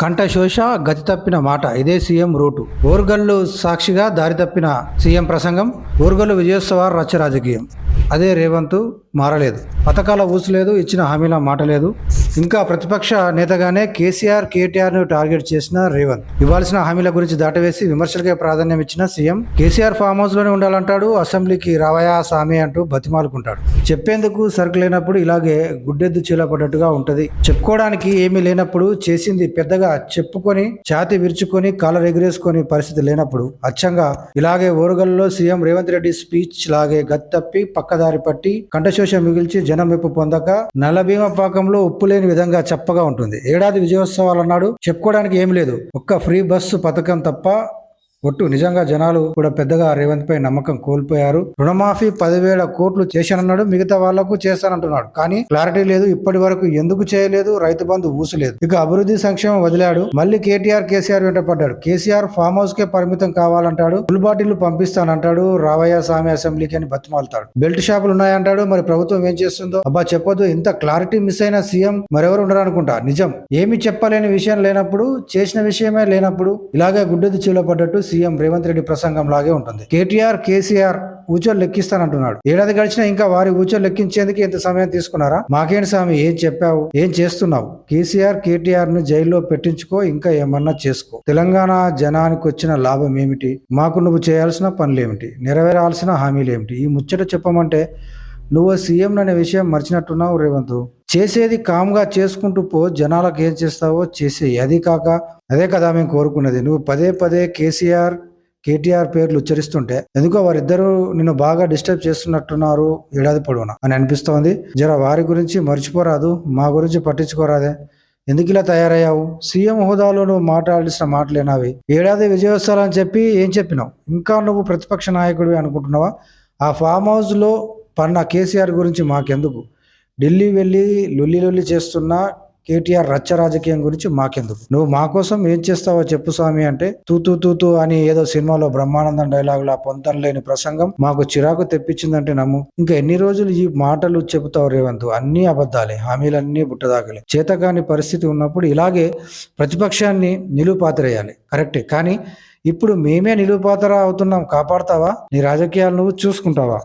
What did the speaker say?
కంఠశోష గతి తప్పిన మాట. ఇదే సీఎం రూటు. ఓర్గల్లు సాక్షిగా దారి తప్పిన సీఎం ప్రసంగం. ఓర్గల్లు విజయోత్సవ రచ్చ రాజకీయం. అదే రేవంత్ మారలేదు. పథకాల ఊసలేదు ఇచ్చిన హామీల మాట లేదు. ఇంకా ప్రతిపక్ష నేతగానే కేసీఆర్ కేటీఆర్ను టార్గెట్ చేసిన రేవంత్. ఇవ్వాల్సిన హామీల గురించి దాటవేసి విమర్శలకే ప్రాధాన్యం ఇచ్చిన సీఎం కేసీఆర్ ఫామ్ హౌస్లోనే ఉండాలంటాడు అసెంబ్లీకి రావయా సామి అంటూ బతిమాలుకుంటాడు. చెప్పేందుకు సరుకు లేనప్పుడు ఇలాగే గుడ్డెద్దు చీలపడ్డట్టుగా ఉంటుంది. చెప్పుకోవడానికి ఏమీ లేనప్పుడు చేసింది పెద్దగా చెప్పుకొని ఛాతి విరుచుకొని కాలర్ ఎగిరేసుకొని పరిస్థితి లేనప్పుడు అచ్చంగా ఇలాగే ఓరుగల్లో సీఎం రేవంత్ రెడ్డి స్పీచ్ లాగే గత్తప్పి పక్కదారి పట్టి కంఠశోష మిగిల్చి జనం మెప్పు పొందక నల్లభీమ పాకంలో ఉప్పు లేని విధంగా చప్పగా ఉంటుంది. ఏడాది విజయోత్సవాలు అన్నాడు. చెప్పుకోవడానికి ఏం లేదు. ఒక్క ఫ్రీ బస్సు పథకం తప్ప ఒట్టు నిజంగా జనాలు కూడా పెద్దగా రేవంత్ పై నమ్మకం కోల్పోయారు. రుణమాఫీ పదివేల కోట్లు చేశానన్నాడు మిగతా వాళ్ళకు చేస్తానంటున్నాడు. కానీ క్లారిటీ లేదు ఇప్పటి వరకు ఎందుకు చేయలేదు రైతు బంధు ఊసలేదు. ఇక అభివృద్ధి సంక్షేమం వదిలాడు మళ్ళీ కేటీఆర్ కేసీఆర్ వెంట పడ్డాడు. కేసీఆర్ ఫామ్ హౌస్ కే పరిమితం కావాలంటాడు ఫుల్ బాటిల్ పంపిస్తానంటాడు రావయ్య స్వామి అసెంబ్లీకి అని బతిమాలుతాడు. బెల్ట్ షాపులు ఉన్నాయంటాడు మరి ప్రభుత్వం ఏం చేస్తుందో? అబ్బా చెప్పదు ఇంత క్లారిటీ మిస్ అయిన సీఎం మరెవరు ఉండరు అనుకుంటా నిజం ఏమి చెప్పలేని విషయం లేనప్పుడు చేసిన విషయమే లేనప్పుడు ఇలాగే గుడ్డది చీలో పడ్డట్టు సీఎం రేవంత్ రెడ్డి ప్రసంగం లాగే ఉంటుంది. కేటీఆర్ కేసీఆర్ ఊచలు లెక్కిస్తానంటున్నాడు. ఏడాది గడిచినా ఇంకా వారి ఊచలు లెక్కించేందుకు ఇంత సమయం తీసుకున్నారా? మాకేంటి స్వామి ఏం చెప్పావు? ఏం చేస్తున్నావు? కేసీఆర్ కేటీఆర్ను జైల్లో పెట్టించుకో ఇంకా ఏమన్నా చేసుకో. తెలంగాణ జనానికి వచ్చిన లాభం ఏమిటి? మాకు నువ్వు చేయాల్సిన పనులేమిటి? నెరవేరాల్సిన హామీలు ఏమిటి ఈ ముచ్చట చెప్పమంటే నువ్వు సీఎం అనే విషయం మర్చినట్టున్నావు రేవంత్. చేసేది కామ్గా చేసుకుంటూ పో జనాలకు ఏం చేస్తావో చేసే అది కాక అదే కదా మేము కోరుకున్నది. నువ్వు పదే పదే కేసీఆర్ కేటీఆర్ పేర్లు ఉచ్చరిస్తుంటే ఎందుకో వారిద్దరూ నిన్ను బాగా డిస్టర్బ్ చేస్తున్నట్టున్నారు ఏడాది పొడవునా అని అనిపిస్తోంది. జర వారి గురించి మర్చిపోరాదు మా గురించి పట్టించుకోరాదే. ఎందుకు ఇలా తయారయ్యావు? సీఎం హోదాలో నువ్వు మాట్లాడాల్సిన మాటలేనావి. ఏడాది విజయోత్సవాలు అని చెప్పి ఏం చెప్పినావు? ఇంకా నువ్వు ప్రతిపక్ష నాయకుడివి అనుకుంటున్నావా? ఆ ఫామ్ హౌస్లో పన్న కేసీఆర్ గురించి మాకెందుకు? ఢిల్లీ వెళ్ళి లొల్లి లొల్లి చేస్తున్న కేటీఆర్ రచ్చ రాజకీయం గురించి మాకెందుకు? నువ్వు మా కోసం ఏం చేస్తావో చెప్పు స్వామి అంటే తూతూ తూతు అని ఏదో సినిమాలో బ్రహ్మానందం డైలాగులా పొంతం లేని ప్రసంగం మాకు చిరాకు తెప్పించిందంటే నమ్ము. ఇంకా ఎన్ని రోజులు ఈ మాటలు చెబుతావు రేవంత్? అన్ని అబద్ధాలే హామీలన్నీ బుట్టదాకలే చేతకాని పరిస్థితి ఉన్నప్పుడు ఇలాగే ప్రతిపక్షాన్ని నిలుపాతరేయాలి కరెక్టే. కానీ ఇప్పుడు మేమే నిలుపాతర అవుతున్నాం కాపాడతావా? నీ రాజకీయాలు నువ్వు చూసుకుంటావా?